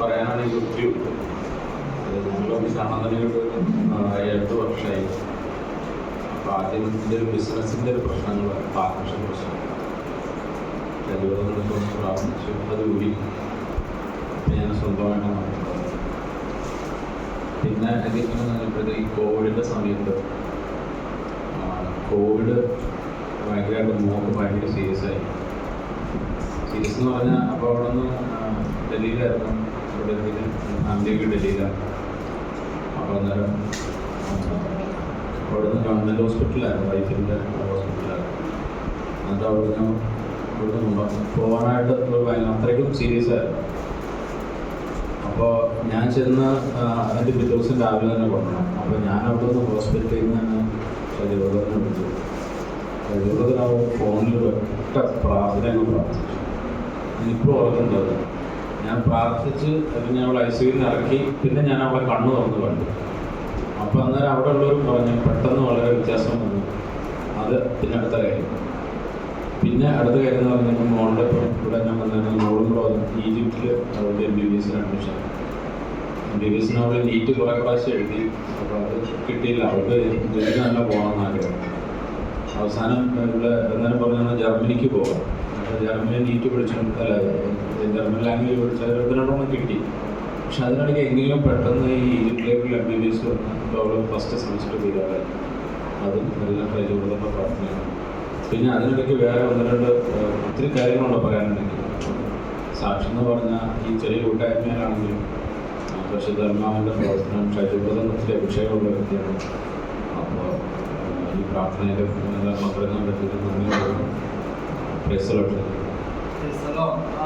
പറയാനാണെങ്കിൽ ഒത്തിരി ഉണ്ട് ഞങ്ങളൊക്കെ കാണാൻ തുടങ്ങിയിട്ട് എട്ട് വർഷമായി അപ്പോൾ ആദ്യം ഇതിന്റെ ഒരു ബിസിനസ്സിന്റെ ഒരു പ്രശ്നങ്ങൾ പാർട്ട്ണർഷിപ്പ് പ്രശ്നം. പ്രാർത്ഥിച്ചു അത് കൂടി ഞാൻ സ്വന്തമായിട്ട് പിന്നെ എന്തെങ്കിലും ഈ കോവിഡിന്റെ സമയത്ത് കോവിഡ് ഭയങ്കരമായിട്ട് മോക്ക് ഭയങ്കര സീരിയസ് ആയി. സീരിയസ് എന്ന് പറഞ്ഞാൽ അപ്പോൾ അവിടെ നിന്ന് ഡൽഹിയിലായിരുന്നു. ഇവിടെ ഫാമിലിയൊക്കെ ഡൽഹിയിലാണ്. അപ്പോൾ അന്നേരം അവിടുന്ന് ഗവൺമെന്റ് ഹോസ്പിറ്റലായിരുന്നു വൈഫിന്റെ ഹോസ്പിറ്റലായിരുന്നു എന്നിട്ട് അവിടെ ഇവിടുന്ന് ഇവിടെ നിന്ന് പോകാനായിട്ട് അത്രയ്ക്കും സീരിയസ് ആയിരുന്നു. അപ്പോൾ ഞാൻ ചെന്ന് അതിന്റെ പിറ്റേ ദിവസം രാവിലെ തന്നെ കൊണ്ടു അപ്പോൾ ഞാൻ അവിടെ നിന്ന് ഹോസ്പിറ്റലിൽ നിന്ന് തന്നെ ശരീരബോധനെ വിളിച്ചു. ശരീരബോധനാവും ഫോണിൽ ഒറ്റ പ്രാർത്ഥന പ്രാർത്ഥിച്ചു. എനിക്കിപ്പോൾ ഓർക്കുന്നുണ്ട് ഞാൻ പ്രാർത്ഥിച്ച് പിന്നെ അവളെ ഐ സിയിൽ ഇറക്കി. പിന്നെ ഞാൻ അവളെ കണ്ണു തുറന്ന് കണ്ടു. അപ്പോൾ അന്നേരം അവിടെ ഉള്ളവർ പറഞ്ഞു പെട്ടെന്ന് വളരെ വ്യത്യാസം വന്നു. അത് പിന്നെ അടുത്ത കാര്യം. പിന്നെ അടുത്ത കാര്യം എന്ന് പറഞ്ഞപ്പോൾ മോളുടെ ഇവിടെ ഞാൻ വന്നിരുന്ന മോളും കൂടെ വന്നു. ഈജിപ്തിൽ അവളുടെ എം ബി ബി എസിന് അഡ്മിഷൻ. എം ബി ബി എസിന് അവൾ നീറ്റ് കുറേ പ്രാവശ്യം എഴുതി. അപ്പോൾ അത് കിട്ടിയില്ല. അവൾക്ക് ഇതിന് നല്ല പോകണം ആഗ്രഹം അവസാനം ഇവിടെ എന്നാലും പറഞ്ഞാൽ ജർമ്മനിക്ക് പോകാം ജർമ്മനി നീറ്റ് പഠിച്ചുകൊണ്ട് അല്ല ജർമ്മൻ ലാംഗ്വേജ് പഠിച്ചാൽ ഇരുപത്തിരണ്ടെണ്ണം കിട്ടി. പക്ഷെ അതിനിടയ്ക്ക് എങ്കിലും പെട്ടെന്ന് ഈ ഈജിപ്തിലേക്കുള്ള എം ബി ബി എസ് വന്ന ഫസ്റ്റ് സെമിസ്റ്റർ തീരാറായി. അതും നല്ല ചെയ്തപ്പോൾ പ്രാർത്ഥനയാണ്. പിന്നെ അതിനിടയ്ക്ക് വേറെ ഒന്ന് രണ്ട് ഒത്തിരി കാര്യങ്ങളുണ്ട് പറയാനുണ്ടെങ്കിൽ. സാക്ഷി എന്ന് പറഞ്ഞാൽ ഈ ചെറിയ കൂട്ടായ്മയിലാണെങ്കിലും പക്ഷേ ധർമാവിന്റെ പ്രവർത്തനം ഷൈജബ്രതം ഒത്തിരി അഭിഷേകമുള്ള വ്യക്തിയാണ്. പ്രാർത്ഥനയിൽ മക്കളെ പറ്റി നന്ദി പ്രൈസലോട്ട് Praise the Lord.